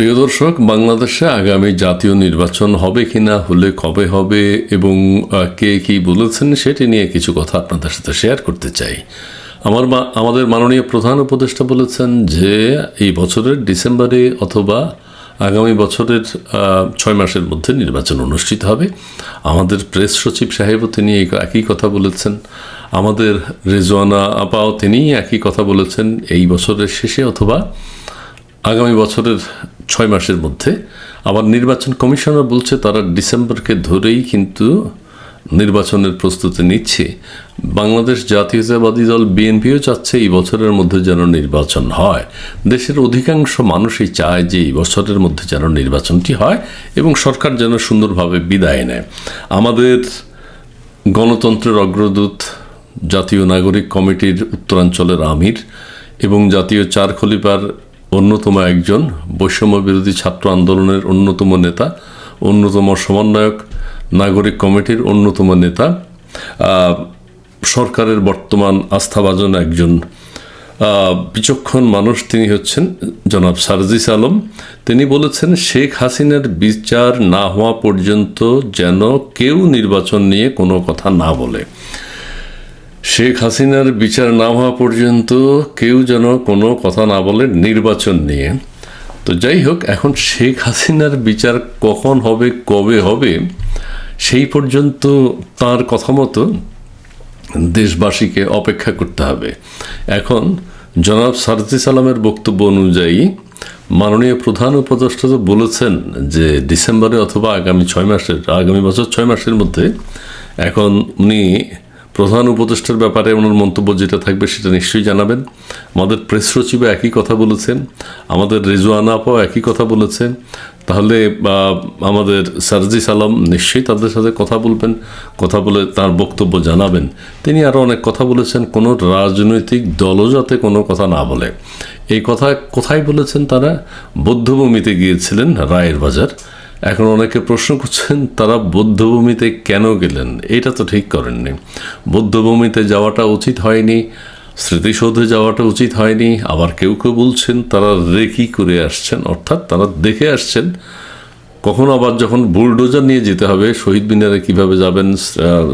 প্রিয় দর্শক, বাংলাদেশে আগামী জাতীয় নির্বাচন হবে কিনা, হলে কবে হবে, এবং কে কি বলেছেন সেটি নিয়ে কিছু কথা আপনাদের সাথে শেয়ার করতে চাই। আমার আমাদের মাননীয় প্রধান উপদেষ্টা বলেছেন যে, এই বছরের ডিসেম্বরে অথবা আগামী বছরের ছয় মাসের মধ্যে নির্বাচন অনুষ্ঠিত হবে। আমাদের প্রেস সচিব সাহেবও তিনি একই কথা বলেছেন। আমাদের রেজওয়ানা আপাও তিনি একই কথা বলেছেন। এই বছরের শেষে অথবা আগামী বছরের ছয় মাসের মধ্যে। আবার নির্বাচন কমিশনার বলছে তারা ডিসেম্বরকে ধরেই কিন্তু নির্বাচনের প্রস্তুতি নিচ্ছে। বাংলাদেশ জাতীয়তাবাদী দল বিএনপিও চাচ্ছে এই বছরের মধ্যে যেন নির্বাচন হয়। দেশের অধিকাংশ মানুষই চায় যে এই বছরের মধ্যে যেন নির্বাচনটি হয় এবং সরকার যেন সুন্দরভাবে বিদায় নেয়। আমাদের গণতন্ত্রের অগ্রদূত, জাতীয় নাগরিক কমিটির উত্তরাঞ্চলের আমির এবং জাতীয় চার খলিফার অন্যতম একজন বৈষম্য বিরোধী ছাত্র আন্দোলনের অন্যতম নেতা, অন্যতম সমন্বয়ক, নাগরিক কমিটির অন্যতম নেতা সরকারের বর্তমান আস্থাভাজন একজন। বিচক্ষণ মানুষ তিনি হচ্ছেন জনাব সারজিস আলম। তিনি বলেছেন, শেখ হাসিনার বিচার না হওয়া পর্যন্ত যেন কেউ নির্বাচন নিয়ে কোনো কথা না বলে। শেখ হাসিনার বিচার না হওয়া পর্যন্ত কেউ যেন কোনো কথা না বলে নির্বাচন নিয়ে। তো যাই হোক, এখন শেখ হাসিনার বিচার কখন হবে, কবে হবে, সেই পর্যন্ত তার কথা মতো দেশবাসীকে অপেক্ষা করতে হবে। এখন জনাব সারজি সালামের বক্তব্য অনুযায়ী মাননীয় প্রধান উপদেষ্টা তো বলেছেন যে ডিসেম্বরে অথবা আগামী ছয় মাসের, আগামী বছর ছয় মাসের মধ্যে এখন উনি প্রধান উপদেষ্টার ব্যাপারে ওনার মন্তব্য যেটা থাকবে সেটা নিশ্চয়ই জানাবেন। আমাদের প্রেস সচিবও একই কথা বলেছেন, আমাদের রেজওয়ানা আপাও একই কথা বলেছেন। তাহলে আমাদের সারজি সালাম নিশ্চয়ই তাদের সাথে কথা বলবেন, কথা বলে তার বক্তব্য জানাবেন। তিনি আরও অনেক কথা বলেছেন, কোনো রাজনৈতিক দলও যাতে কোনো কথা না বলে। এই কথা কোথায় বলেছেন তারা? বৌদ্ধভূমিতে গিয়েছিলেন রায়ের বাজার। এখন অনেকে প্রশ্ন করছেন, তারা বৌদ্ধভূমিতে কেন গেলেন? এটা তো ঠিক করেননি। বৌদ্ধভূমিতে যাওয়াটা উচিত হয়নি, স্মৃতিসৌধে যাওয়াটা উচিত হয়নি, আবার কেউ কেউ বলছেন তারা রেকি করে আসছেন, অর্থাৎ তারা দেখে আসছেন, কখনো আবার যখন বুলডোজার নিয়ে যেতে হবে, শহীদ মিনারে কীভাবে যাবেন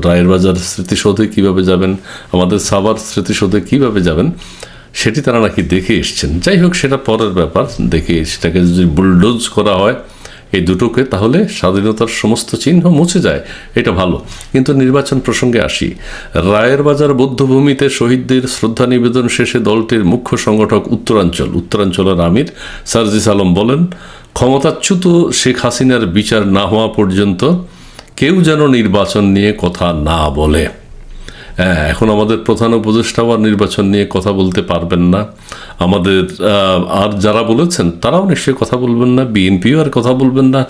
রায়ের বাজার স্মৃতিসৌধে কীভাবে যাবেন, আমাদের সাবার স্মৃতিসৌধে কীভাবে যাবেন, সেটি তারা নাকি দেখে এসছেন। যাই হোক, সেটা পরের ব্যাপার, দেখে সেটাকে যদি বুলডোজ করা হয় এই দুটোকে তাহলে স্বাধীনতার সমস্ত চিহ্ন মুছে যায়, এটা ভালো। কিন্তু নির্বাচন প্রসঙ্গে আসি। রায়ের বাজার বৌদ্ধভূমিতে শহীদদের শ্রদ্ধা নিবেদন শেষে দলটির মুখ্য সংগঠক উত্তরাঞ্চল, উত্তরাঞ্চলের আমির সার্জিস আলম বলেন, ক্ষমতাচ্যুত শেখ হাসিনার বিচার না হওয়া পর্যন্ত কেউ যেন নির্বাচন নিয়ে কথা না বলে। এখন আমাদের প্রধান উপদেষ্টাও আর নির্বাচন নিয়ে কথা বলতে পারবেন না। আমাদের আর যারা বলেছেন, তারাও নিশ্চয়ই কথা বলবেন না, বিএনপিও আর কথা বলবেন না,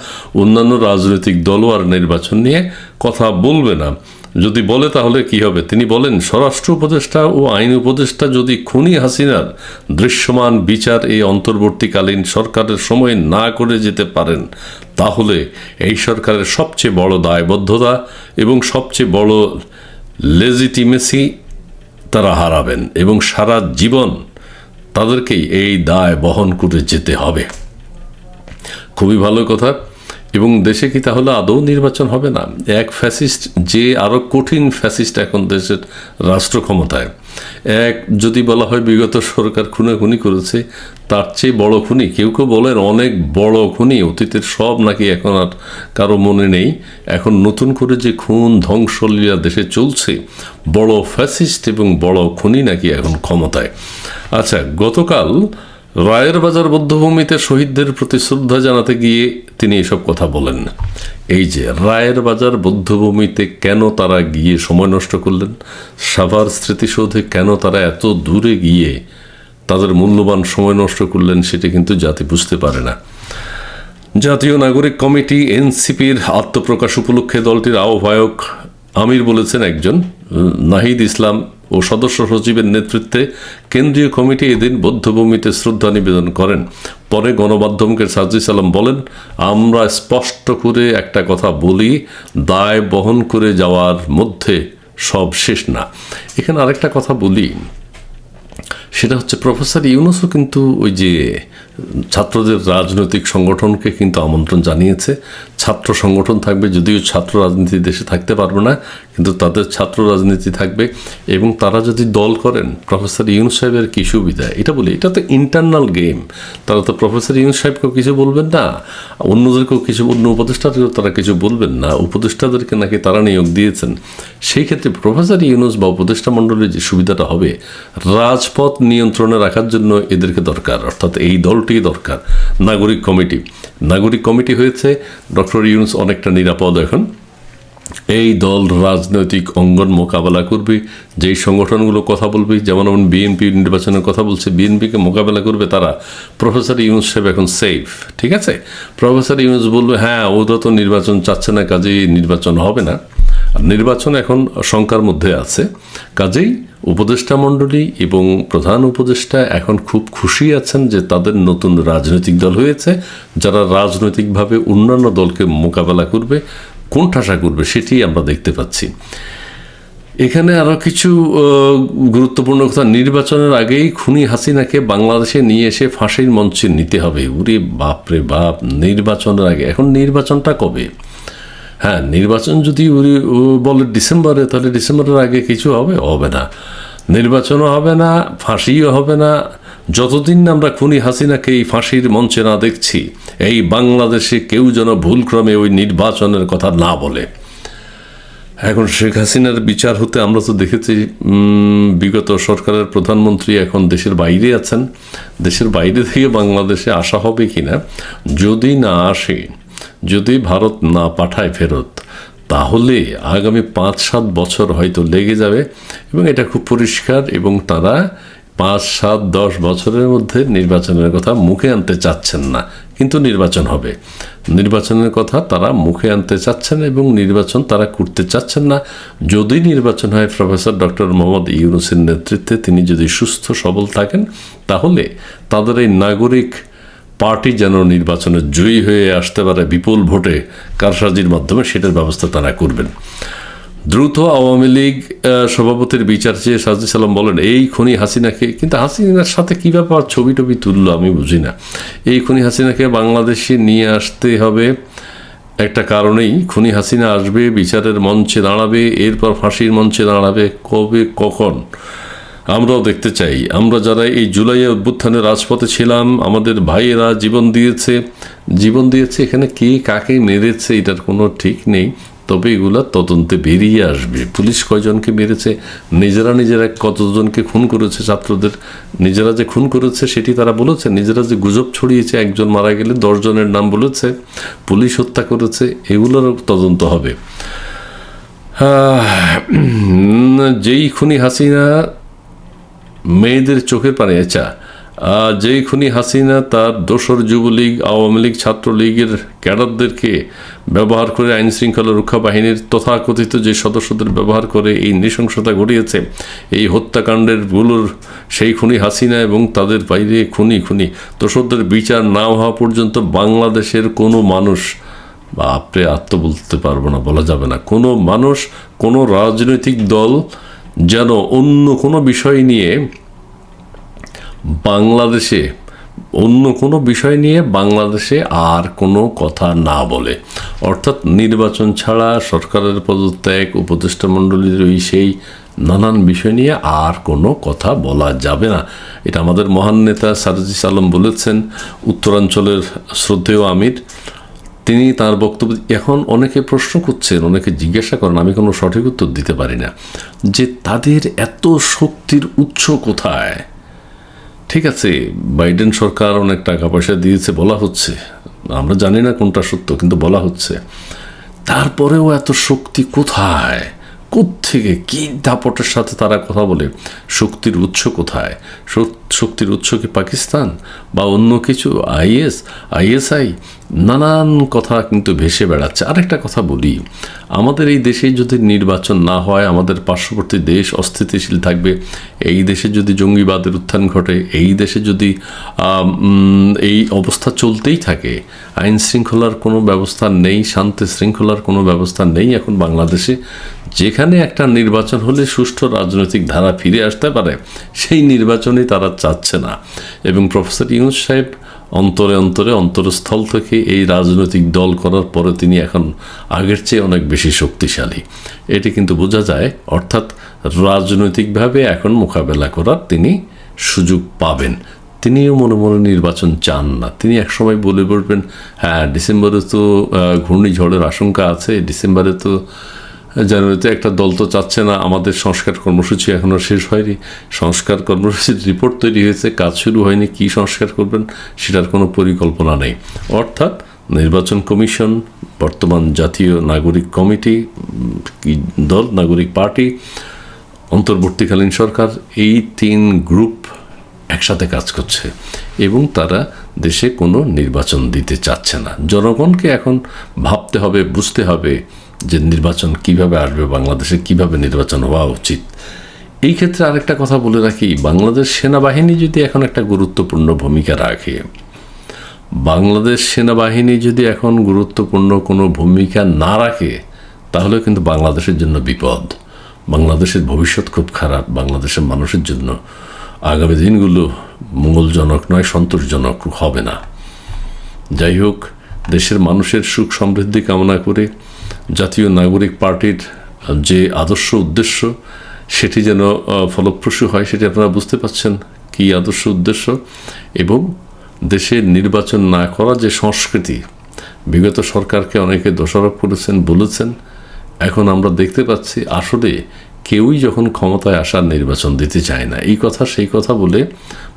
অন্যান্য রাজনৈতিক দলও আর নির্বাচন নিয়ে কথা বলবে না। যদি বলে তাহলে কি হবে? তিনি বলেন, স্বরাষ্ট্র উপদেষ্টা ও আইন উপদেষ্টা যদি খুনি হাসিনার দৃশ্যমান বিচার এই অন্তর্বর্তীকালীন সরকারের সময় না করে যেতে পারেন, তাহলে এই সরকারের সবচেয়ে বড় দায়বদ্ধতা এবং সবচেয়ে বড় লেজিটিমেসি তারা হারাবেন এবং সারা জীবন তাদেরকেই এই দায় বহন করে যেতে হবে। খুবই ভালো কথা। এবং দেশে কি তাহলে আদৌ নির্বাচন হবে না? এক ফ্যাসিস্ট, যে আরও কঠিন ফ্যাসিস্ট এখন দেশের রাষ্ট্র ক্ষমতায় এক, যদি বলা হয় বিগত সরকার খুনাখুনি করেছে, তার চেয়ে বড় খুনি, কেউ কেউ বলেন অনেক বড় খুনি, অতীতের সব নাকি এখন আর কারও মনে নেই। এখন নতুন করে যে খুন ধ্বংসলীলা দেশে চলছে, বড় ফ্যাসিস্ট এবং বড় খুনি নাকি এখন ক্ষমতায়। আচ্ছা গতকাল রায়ের বাজার বদ্ধভূমিতে শহীদদের প্রতি শ্রদ্ধা জানাতে গিয়ে তিনি এসব কথা বলেন। এই যে রায়ের বাজার বদ্ধভূমিতে কেন তারা গিয়ে সময় নষ্ট করলেন, সাভার স্মৃতিসৌধে কেন তারা এত দূরে গিয়ে তাদের মূল্যবান সময় নষ্ট করলেন সেটা কিন্তু জাতি বুঝতে পারে না। জাতীয় নাগরিক কমিটি এনসিপির আত্মপ্রকাশ উপলক্ষে দলটির আহ্বায়ক আমির বলেছেন, একজন নাহিদ ইসলাম ও সদস্য সচিবের নেতৃত্বে কেন্দ্রীয় কমিটি এদিন বৌদ্ধভূমিতে শ্রদ্ধা নিবেদন করেন। পরে গণমাধ্যমকে সাজিস আলম বলেন, আমরা স্পষ্ট করে একটা কথা বলি, দায় বহন করে যাওয়ার মধ্যে সব শেষ না। এখানে আরেকটা কথা বলি। সেটা হচ্ছে প্রফেসর ইউনুসও কিন্তু ওই যে ছাত্রদের রাজনৈতিক সংগঠনকে কিন্তু আমন্ত্রণ জানিয়েছে। ছাত্র সংগঠন থাকবে, যদিও ছাত্র রাজনীতি দেশে থাকতে পারবে না, কিন্তু তাদের ছাত্র রাজনীতি থাকবে এবং তারা যদি দল করেন, প্রফেসর ইউনুস সাহেবের কী সুবিধা? এটা বলি, এটা তো ইন্টারনাল গেম তারা তো প্রফেসর ইউনুস সাহেবকেও কিছু বলবেন না, অন্যদেরকেও কিছু, অন্য উপদেষ্টাদেরকেও তারা কিছু বলবেন না, উপদেষ্টাদেরকে নাকি তারা নিয়োগ দিয়েছেন। সেই ক্ষেত্রে প্রফেসর ইউনুস বা উপদেষ্টা মণ্ডলীর যে সুবিধাটা হবে, রাজপথ নিয়ন্ত্রণে রাখার জন্য এদেরকে দরকার, অর্থাৎ এই দলটি দরকার। নাগরিক কমিটি। নাগরিক কমিটি হয়েছে ডক্টর ইউনুস অনেকটা নিরাপদ এখন। এই দল রাজনৈতিক অঙ্গন মোকাবেলা করবে, যেই সংগঠনগুলো কথা বলবে, যেমন যেমন বিএনপি নির্বাচনের কথা বলছে, বিএনপিকে মোকাবেলা করবে তারা। প্রফেসর ইউনুস সাহেব এখন সেফ ঠিক আছে? প্রফেসর ইউনুস বলবে হ্যাঁ ওরা তো নির্বাচন চাচ্ছে না, কাজেই নির্বাচন হবে না। নির্বাচন এখন শঙ্কার মধ্যে আছে। কাজেই উপদেষ্টা মণ্ডলী এবং প্রধান উপদেষ্টা এখন খুব খুশি আছেন যে তাদের নতুন রাজনৈতিক দল হয়েছে, যারা রাজনৈতিকভাবে অন্যান্য দলকে মোকাবেলা করবে, কোণঠাসা করবে সেটি আমরা দেখতে পাচ্ছি। এখানে আরও কিছু গুরুত্বপূর্ণ কথা। নির্বাচনের আগেই খুনি হাসিনাকে বাংলাদেশে নিয়ে এসে ফাঁসির মঞ্চে নিতে হবে। উরে বাপরে বাপ, নির্বাচনের আগে। এখন নির্বাচনটা কবে? হ্যাঁ নির্বাচন যদি বলে ডিসেম্বরে, তাহলে ডিসেম্বরের আগে কিছু হবে? হবে না। নির্বাচনও হবে না, ফাঁসিও হবে না। যতদিন না আমরা খুনি হাসিনাকে এই ফাঁসির মঞ্চে না দেখছি, এই বাংলাদেশে কেউ যেন ভুলক্রমে ওই নির্বাচনের কথা না বলে। এখন শেখ হাসিনার বিচার হতে আমরা তো দেখেছি বিগত সরকারের প্রধানমন্ত্রী এখন দেশের বাইরে আছেন। দেশের বাইরে থেকে বাংলাদেশে আসা হবে কিনা, যদি না আসে যদি ভারত না পাঠায় ফেরত, তাহলে আগামী পাঁচ সাত বছর হয়তো লেগে যাবে এবং এটা খুব পরিষ্কার এবং তারা পাঁচ সাত দশ বছরের মধ্যে নির্বাচনের কথা মুখে আনতে চাচ্ছেন না। কিন্তু নির্বাচন হবে। নির্বাচনের কথা তারা মুখে আনতে চাচ্ছেন এবং নির্বাচন তারা করতে চাচ্ছেন না। যদি নির্বাচন হয় প্রফেসর ডক্টর মোহাম্মদ ইউনুসের নেতৃত্বে, তিনি যদি সুস্থ সবল থাকেন, তাহলে তাদের এই নাগরিক পার্টি যেন নির্বাচনে জয়ী হয়ে আসতে পারে বিপুল ভোটে, কারসাজির মাধ্যমে সেটার ব্যবস্থা তারা করবেন। দ্রুত আওয়ামী লীগ সভাপতির বিচার চেয়ে সাজি সালাম বলেন, এই খনি হাসিনাকে কিন্তু হাসিনার সাথে কী ব্যাপার? ছবি টবি তুললো, আমি বুঝি না। এই খনি হাসিনাকে বাংলাদেশে নিয়ে আসতে হবে একটা কারণেই খুনি হাসিনা আসবে, বিচারের মঞ্চে দাঁড়াবে, এরপর ফাঁসির মঞ্চে দাঁড়াবে, কবে, কখন? আমরাও দেখতে চাই। আমরা যারা এই জুলাইয়ের অভ্যুত্থানে রাজপথে ছিলাম, আমাদের ভাইয়েরা জীবন দিয়েছে। জীবন দিয়েছে এখানে কে কাকে মেরেছে এটার কোনো ঠিক নেই। তবে এগুলা তদন্তে বেরিয়ে আসবে। পুলিশ কয়জনকে মেরেছে? নিজেরা নিজেরা কতজনকে খুন করেছে ছাত্রদের? নিজেরা যে খুন করেছে সেটি তারা বলেছে? নিজেরা যে গুজব ছড়িয়েছে, একজন মারা গেলে দশজনের নাম বলেছে, পুলিশ হত্যা করেছে এগুলোর তদন্ত হবে। যেই খুনি হাসিনা মেয়েদের চোখের পানি আচ্ছা। যেই খুনি হাসিনা, তার দোসর যুবলীগ, আওয়ামী লীগ, ছাত্রলীগের ক্যাডারদেরকে ব্যবহার করে আইন শৃঙ্খলা রক্ষা বাহিনীর তথাকথিত যে সদস্যদের ব্যবহার করে এই নৃশংসতা ঘটিয়েছে, এই হত্যাকাণ্ডেরগুলোর সেই খুনি হাসিনা এবং তাদের বাইরে খুনি খুনি দোসরদের বিচার না হওয়া পর্যন্ত বাংলাদেশের কোনো মানুষ বা আপনি আত্ম বলতে পারব না, বলা যাবে না। কোনো মানুষ, কোনো রাজনৈতিক দল যেন অন্য কোনো বিষয় নিয়ে বাংলাদেশে, অন্য কোনো বিষয় নিয়ে বাংলাদেশে আর কোনো কথা না বলে। অর্থাৎ নির্বাচন ছাড়া সরকারের পদত্যাগ, উপদেষ্টা মণ্ডলীর ওই সেই নানান বিষয় নিয়ে আর কোনো কথা বলা যাবে না। এটা আমাদের মহান নেতা সারজিস আলম বলেছেন, উত্তরাঞ্চলের শ্রদ্ধেয় আমির। তিনি তার বক্তব্য এখন অনেকে প্রশ্ন করছেন, অনেকে জিজ্ঞাসা করেন, আমি কোনো সঠিক উত্তর দিতে পারি না। যে তাদের এত শক্তির উৎস কোথায়? ঠিক আছে, বাইডেন সরকার অনেক টাকা পয়সা দিয়েছে, বলা হচ্ছে। আমরা জানি না কোনটা সত্য, কিন্তু বলা হচ্ছে। তারপরেও এত শক্তি কোথায়? থেকে কি দাপটের সাথে তারা কথা বলে? শক্তির উৎস কোথায়? শক্তির উৎস কি পাকিস্তান বা অন্য কিছু? আইএস? আইএসআই? নানান কথা কিন্তু ভেসে বেড়াচ্ছে। আরেকটা কথা বলি, আমাদের এই দেশে যদি নির্বাচন না হয়, আমাদের পার্শ্ববর্তী দেশ অস্থিতিশীল থাকবে। এই দেশে যদি জঙ্গিবাদের উত্থান ঘটে, এই দেশে যদি এই অবস্থা চলতেই থাকে আইন শৃঙ্খলার কোনো ব্যবস্থা নেই শান্তি শৃঙ্খলার কোনো ব্যবস্থা নেই এখন বাংলাদেশে। যেখানে একটা নির্বাচন হলে সুষ্ঠু রাজনৈতিক ধারা ফিরে আসতে পারে, সেই নির্বাচনই তারা চাচ্ছে না। এবং প্রফেসর ইউনুস সাহেব অন্তরে অন্তরে অন্তরস্থল থেকে এই রাজনৈতিক দল করার পরে তিনি এখন আগের চেয়ে অনেক বেশি শক্তিশালী। এটি কিন্তু বোঝা যায়, অর্থাৎ রাজনৈতিকভাবে এখন মোকাবেলা করার তিনি সুযোগ পাবেন। তিনিও মনে মনে নির্বাচন চান না। তিনি একসময় বলে বলবেন হ্যাঁ ডিসেম্বরে তো ঘূর্ণিঝড়ের আশঙ্কা আছে, ডিসেম্বরে তো জানুয়ারিতে একটা দল তো চাচ্ছে না, আমাদের সংস্কার কর্মসূচি এখনও শেষ হয়নি। সংস্কার কর্মসূচির রিপোর্ট তৈরি হয়েছে, কাজ শুরু হয়নি, কী সংস্কার করবেন সেটার কোনো পরিকল্পনা নেই। অর্থাৎ নির্বাচন কমিশন, বর্তমান জাতীয় নাগরিক কমিটি দল, নাগরিক পার্টি, অন্তর্বর্তীকালীন সরকার, এই তিন গ্রুপ একসাথে কাজ করছে এবং তারা দেশে কোনো নির্বাচন দিতে চাচ্ছে না। জনগণকে এখন ভাবতে হবে, বুঝতে হবে যে নির্বাচন কীভাবে আসবে, বাংলাদেশে কীভাবে নির্বাচন হওয়া উচিত। এই ক্ষেত্রে আরেকটা কথা বলে রাখি, বাংলাদেশ সেনাবাহিনী যদি এখন একটা গুরুত্বপূর্ণ ভূমিকা রাখে, বাংলাদেশ সেনাবাহিনী যদি এখন গুরুত্বপূর্ণ কোনো ভূমিকা না রাখে, তাহলে কিন্তু বাংলাদেশের জন্য বিপদ। বাংলাদেশের ভবিষ্যৎ খুব খারাপ, বাংলাদেশের মানুষের জন্য আগামী দিনগুলো মঙ্গলজনক নয়, সন্তোষজনক হবে না। যাই হোক, দেশের মানুষের সুখ সমৃদ্ধি কামনা করে জাতীয় নাগরিক পার্টির যে আদর্শ উদ্দেশ্য, সেটি যেন ফলপ্রসূ হয়, সেটি আপনারা বুঝতে পারছেন কী আদর্শ উদ্দেশ্য। এবং দেশে নির্বাচন না করা যে সংস্কৃতি, বিগত সরকারকে অনেকে দোষারোপ করেছেন, বলেছেন, এখন আমরা দেখতে পাচ্ছি আসলে কেউই যখন ক্ষমতায় আসার নির্বাচন দিতে চায় না। এই কথা, সেই কথা বলে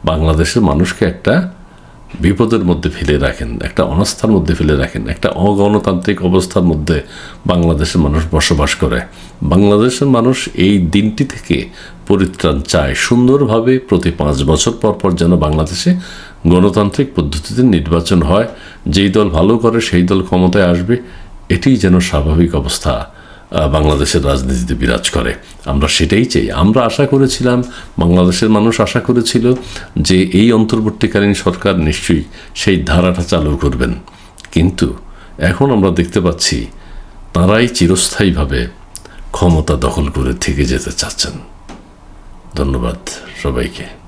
বাংলাদেশের মানুষকে একটা বিপদের মধ্যে ফেলে রাখেন, একটা অনাস্থার মধ্যে ফেলে রাখেন, একটা অগণতান্ত্রিক অবস্থার মধ্যে বাংলাদেশের মানুষ বসবাস করে। বাংলাদেশের মানুষ এই দিনটি থেকে পরিত্রাণ চায়, সুন্দরভাবে প্রতি পাঁচ বছর পর পর যেন বাংলাদেশে গণতান্ত্রিক পদ্ধতিতে নির্বাচন হয়। যেই দল ভালো করে সেই দল ক্ষমতায় আসবে এটি যেন স্বাভাবিক অবস্থা। বাংলাদেশের রাজনীতিতে বিরাজ করে। আমরা সেটাই চাই। আমরা আশা করেছিলাম, বাংলাদেশের মানুষ আশা করেছিল যে এই অন্তর্বর্তীকালীন সরকার নিশ্চয়ই সেই ধারাটা চালু করবেন। কিন্তু এখন আমরা দেখতে পাচ্ছি তারাই চিরস্থায়ীভাবে ক্ষমতা দখল করে থেকে যেতে চাচ্ছেন। ধন্যবাদ সবাইকে।